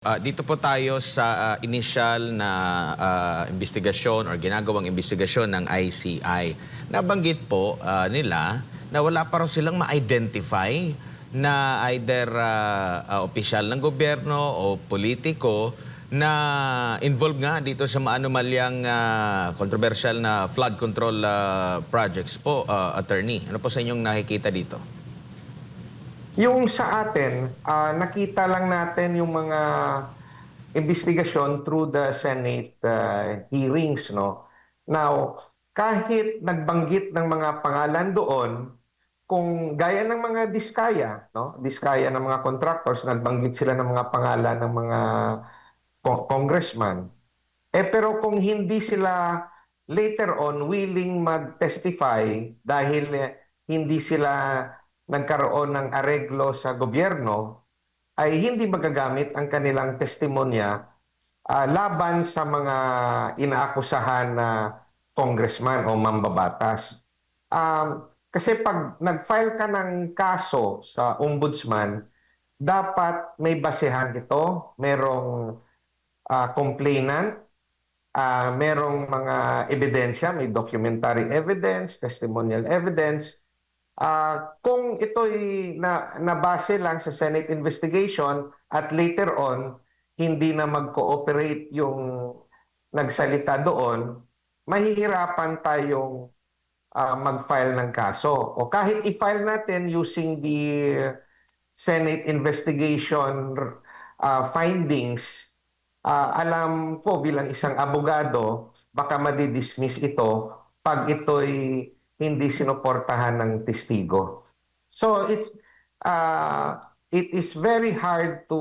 Ah, dito po tayo sa ah, initial na ah, investigasyon or ginagawang investigasyon ng ICI. Nabanggit po ah, nila na wala pa raw silang ma-identify na either ah, ah, opisyal ng gobyerno o politiko na involved nga dito sa maanomalyang ah, controversial na flood control ah, projects po, ah, attorney. Ano po sa inyong nakikita dito? Yung sa atin, ah, nakita lang natin yung mga investigasyon through the Senate ah, hearings, no? Now, kahit nagbanggit ng mga pangalan doon, kung gaya ng mga diskaya, no? Diskaya ng mga contractors, nagbanggit sila ng mga pangalan ng mga co- congressman. Eh pero kung hindi sila later on willing mag-testify dahil hindi sila nagkaroon ng areglo sa gobyerno, ay hindi magagamit ang kanilang testimonya ah, laban sa mga inaakusahan na congressman o mambabatas. Um, kasi pag nag-file ka ng kaso sa ombudsman, dapat may basehan ito, merong ah, complainant, ah, merong mga ebidensya, may documentary evidence, testimonial evidence. Ah, kung ito'y na, nabase lang sa Senate investigation at later on, hindi na mag-cooperate yung nagsalita doon, mahihirapan tayong ah, mag-file ng kaso. O kahit i-file natin using the Senate investigation ah, findings, ah, alam ko bilang isang abogado, baka madidismiss ito pag ito'y hindi sinuportahan ng testigo. So it's uh, it is very hard to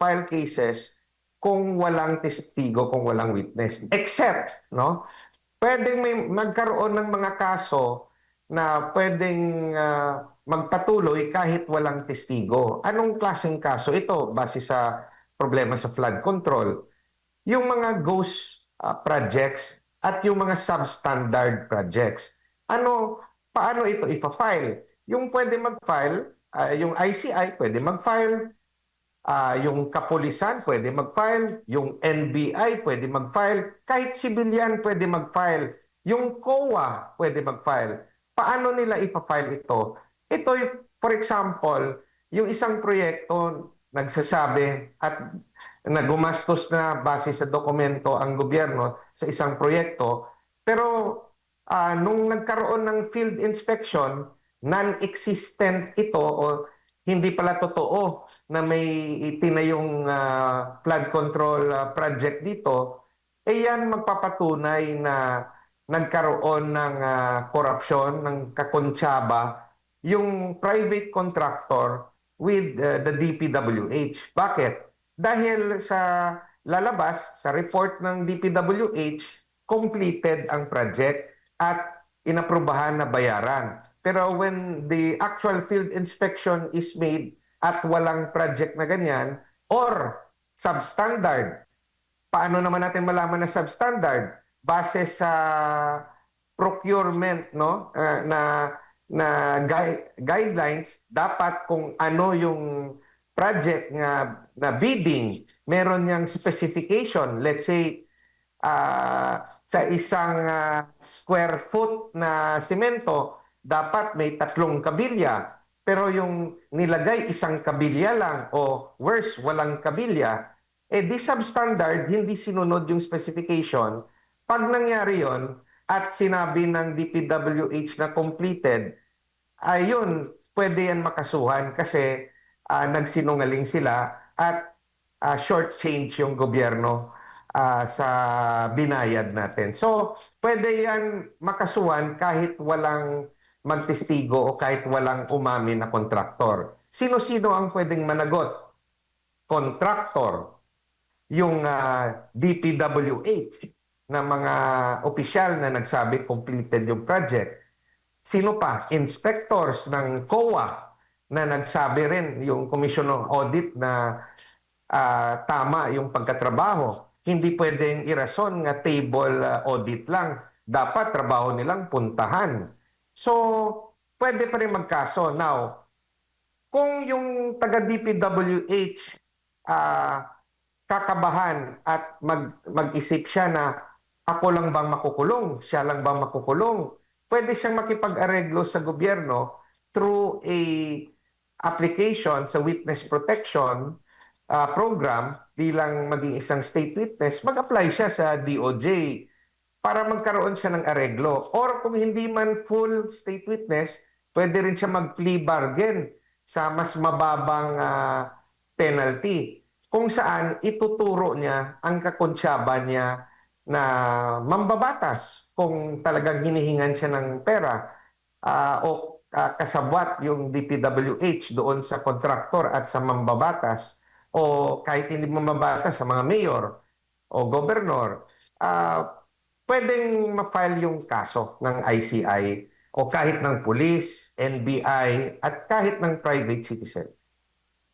file cases kung walang testigo, kung walang witness. Except, no, pwedeng may magkaroon ng mga kaso na pwedeng ah, magpatuloy kahit walang testigo. Anong klaseng kaso ito base sa problema sa flood control? Yung mga ghost ah, projects at yung mga substandard projects. Ano, paano ito ipa-file? Yung pwede mag-file, ah, yung ICI pwede mag-file, Ah, yung kapulisan pwede mag-file, yung NBI pwede mag-file, kahit civilian pwede mag-file, yung COA pwede mag-file. Paano nila ipa-file ito? Ito, for example, yung isang proyekto nagsasabi at nagumastos na base sa dokumento ang gobyerno sa isang proyekto, pero ah, nung nagkaroon ng field inspection, non-existent ito o hindi pala totoo na may itinayong ah, flood control ah, project dito, eh yan magpapatunay na nagkaroon ng korupsyon, ng kakontsaba, yung private contractor with ah, the DPWH. Bakit? Dahil sa lalabas, sa report ng DPWH, completed ang project at inaprubahan na bayaran. Pero when the actual field inspection is made at walang project na ganyan or substandard, paano naman natin malaman na substandard? Base sa procurement no uh, na na gui- guidelines dapat kung ano yung project nga na bidding meron niyang specification let's say ah, sa isang ah, square foot na simento dapat may tatlong kabilya. Pero yung nilagay isang kabilya lang o worse walang kabilya eh di substandard hindi sinunod yung specification. Pag nangyari yon at sinabi ng DPWH na completed, ayun, pwede yan makasuhan kasi ah, nagsinungaling sila at ah, short change yung gobyerno ah, sa binayad natin. So, pwede yan makasuhan kahit walang magtestigo o kahit walang umamin na kontraktor. Sino-sino ang pwedeng managot? Kontraktor, yung ah, DPWH na mga opisyal na nagsabi completed yung project. Sino pa? Inspectors ng COA na nagsabi rin yung Commission on Audit na ah, tama yung pagkatrabaho. Hindi pwedeng irason nga table ah, audit lang. Dapat trabaho nilang puntahan. So, pwede pa rin magkaso. Now, kung yung taga DPWH ah kakabahan at mag, mag-isip siya na ako lang bang makukulong, siya lang bang makukulong, pwede siyang makipag-areglo sa gobyerno through a application sa witness protection uh, program bilang maging isang state witness, mag-apply siya sa DOJ para magkaroon siya ng areglo. Or kung hindi man full state witness, pwede rin siya mag-plea bargain sa mas mababang ah, penalty kung saan ituturo niya ang kakonsyaba niya na mambabatas kung talagang hinihingan siya ng pera ah, o ah, kasabwat yung DPWH doon sa kontraktor at sa mambabatas o kahit hindi mambabatas sa mga mayor o gobernador, ah, pwedeng ma-file yung kaso ng ICI o kahit ng police, NBI at kahit ng private citizen.